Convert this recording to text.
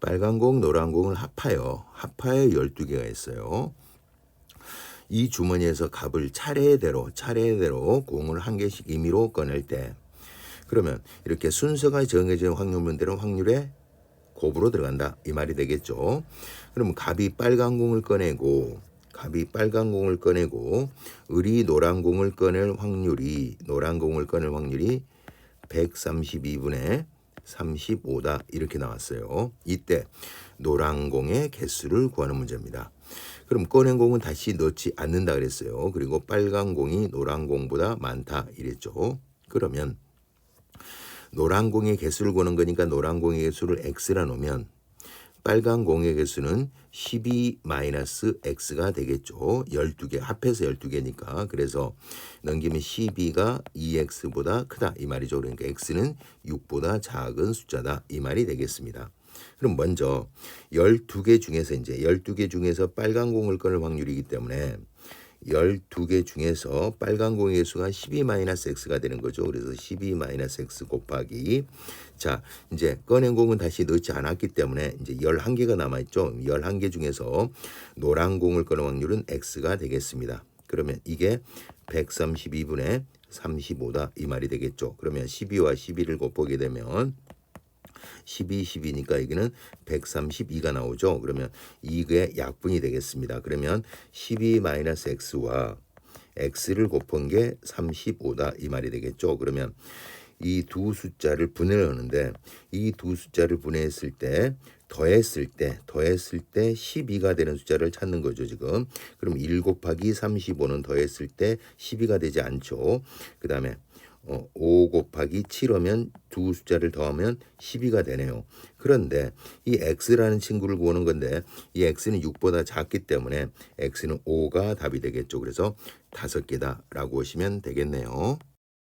빨간 공, 노란 공을 합하여 합하여 12개가 있어요. 이 주머니에서 값을 차례대로 차례대로 공을 한 개씩 임의로 꺼낼 때 그러면 이렇게 순서가 정해진 확률문들은 확률에 곱으로 들어간다 이 말이 되겠죠. 그러면 갑이 빨간 공을 꺼내고 갑이 빨간 공을 꺼내고 을이 노란 공을 꺼낼 확률이 노란 공을 꺼낼 확률이 132분의 35다 이렇게 나왔어요. 이때 노란 공의 개수를 구하는 문제입니다. 그럼 꺼낸 공은 다시 넣지 않는다 그랬어요. 그리고 빨간 공이 노란 공보다 많다 이랬죠. 그러면 노란 공의 개수를 구하는 거니까 노란 공의 개수를 x라 놓으면 빨간 공의 개수는 12 마이너스 x가 되겠죠. 12개 합해서 12개니까 그래서 넘기면 12가 2x보다 크다 이 말이죠. 그러니까 x는 6보다 작은 숫자다 이 말이 되겠습니다. 그럼 먼저 12개 중에서 이제 12개 중에서 빨간 공을 꺼낼 확률이기 때문에 12개 중에서 빨간 공의 개수가 12 마이너스 x가 되는 거죠. 그래서 12 마이너스 x 곱하기 자, 이제 꺼낸 공은 다시 넣지 않았기 때문에 이제 11개가 남아 있죠. 11개 중에서 노란 공을 꺼낸 확률은 x가 되겠습니다. 그러면 이게 132분의 35다 이 말이 되겠죠. 그러면 12와 12를 곱하게 되면 12, 12니까 여기는 132가 나오죠. 그러면 이게 약분이 되겠습니다. 그러면 12 마이너스 x와 x를 곱한 게 35다 이 말이 되겠죠. 그러면 이 두 숫자를 분해를 하는데 이 두 숫자를 분해했을 때 더했을 때 더했을 때 12가 되는 숫자를 찾는 거죠 지금 그럼 1 곱하기 35는 더했을 때 12가 되지 않죠 그 다음에 어, 5 곱하기 7하면 두 숫자를 더하면 12가 되네요. 그런데 이 x라는 친구를 구하는 건데 이 x는 6보다 작기 때문에 x는 5가 답이 되겠죠. 그래서 다섯 개다라고 하시면 되겠네요.